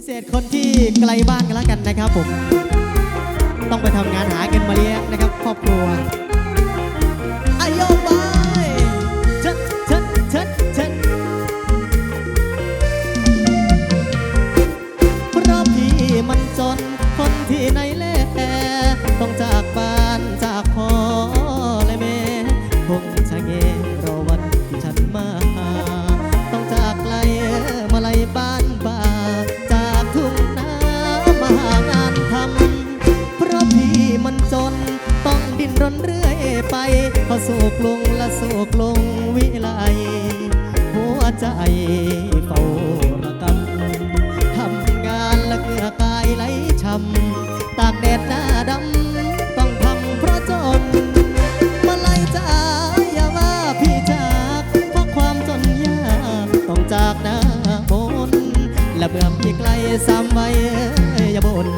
พิเศษคนที่ไกลบ้านกันแล้วกันนะครับผม ต้องไปทำงานหาเงินมาเลี้ยงนะครับ ครอบครัวอายโบายเชิดเชิดเชิดเชิดเพราะพี่มันจนคนที่ไหนแลต้องจากบ้า ไปพอสูกลงและสูกลงวิไลหัวใจเฝ้าระกำทำงานและเหงื่อกายไหลช้ำตากแดดหน้าดำต้องทำเพราะจนมาไล่จ้าอย่าว่าพี่จากเพราะความจนยากต้องจากหน้ามนและเมื่อพี่ไกลซ้ำไว้อย่าบ่น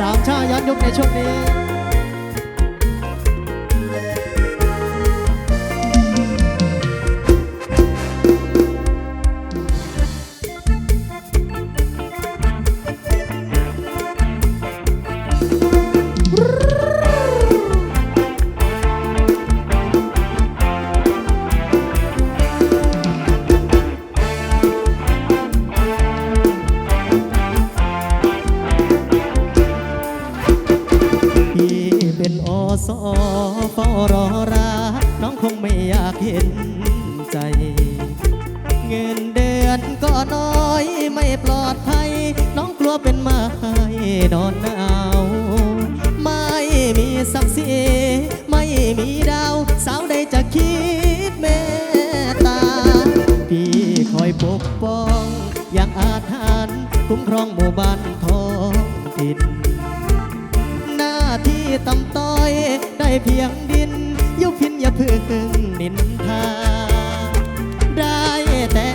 สามชาติย้อนยุคในช่วงนี้ สอเฝ้ารอราน้องคงไม่อยากเห็นใจ เงินเดือนก็น้อยไม่ปลอดภัย น้องกลัวเป็นไม้นอนหนาวไม่มีศักดิ์ศรีไม่มีดาว สาวใดจะคิดเมตตา พี่คอยปกป้อง อย่างอาถรรพ์คุ้มครองหมู่บ้านท้องถิ่น ต่ำต้อย ได้เพียงดินยุพินอย่าพึ่งนินทา ได้แต่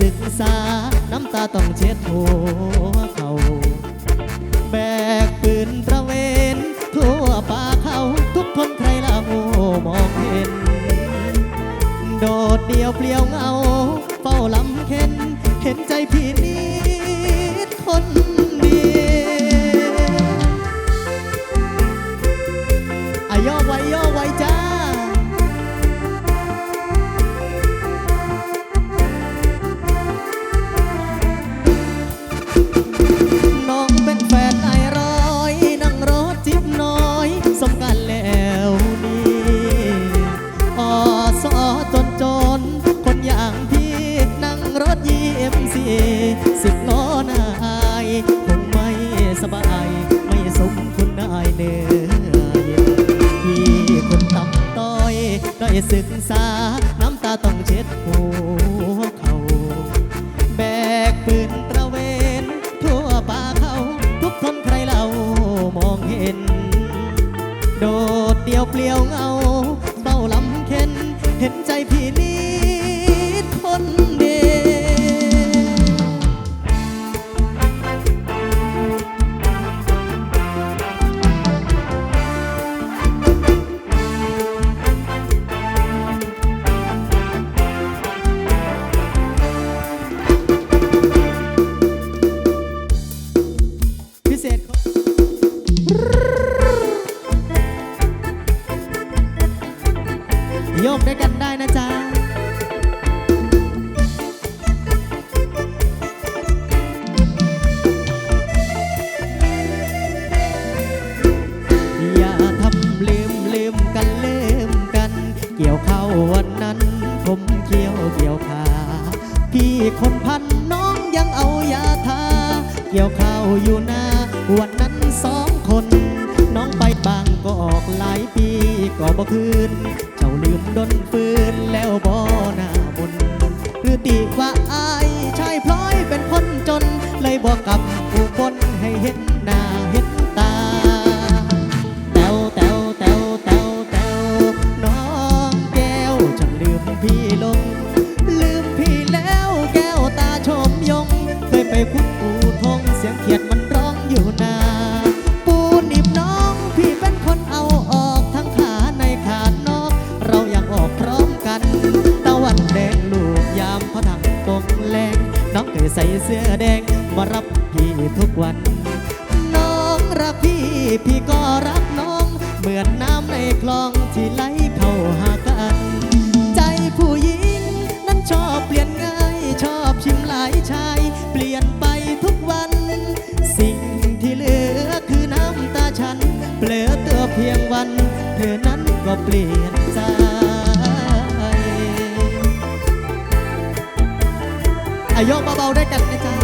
ศึกษา น้ำตาต้องเช็ดหัวเขา แบกปืนตระเวนทั่วป่าเขาทุกคนใครล่ามองเห็น โดดเดียวเปลี่ยวเงา สิบล้อนายคงไม่สบาย ไม่สมคุณนายเนื้อพี่คนต่ำต้อยได้ศึกษา น้ำตาต้องเช็ดหัวเขา แบกปืนตระเวน ทั่วป่าเขา ทุกคนใครเรามองเห็น โดดเดี่ยวเปลี่ยวเงา said, บ่คืน เจ้าลืมดนฟืนแล้วบ่หน้ามนหรือติว่าอายชายพลอยเป็นคนจน เลยบอกกับผู้คนให้เห็น เสื้อแดงมารับพี่ทุกวัน น้องรักพี่พี่ก็รักน้อง เหมือนน้ำในคลองที่ไหลเข้าหากัน ใจผู้หญิงนั้นชอบเปลี่ยนง่ายชอบชิมหลายชาย เปลี่ยนไปทุกวัน สิ่งที่เหลือคือน้ำตาฉันเปลือเตือเพียงวัน เธอนั้นก็เปลี่ยนใจ อายกเบาๆได้กันนะจ๊ะ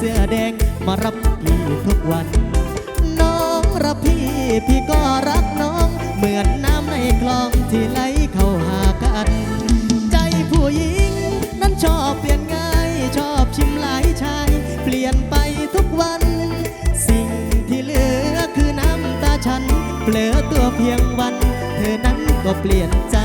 เสื้อแดงมารับพี่ทุกวัน น้องรักพี่พี่ก็รักน้อง เหมือนน้ำในคลองที่ไหลเข้าหากัน ใจผู้หญิง นั้นชอบเปลี่ยนง่ายชอบชิมหลายชาย เปลี่ยนไปทุกวัน สิ่งที่เหลือคือน้ำตาฉันเปลือตัวเพียงวัน เธอนั้นก็เปลี่ยนใจ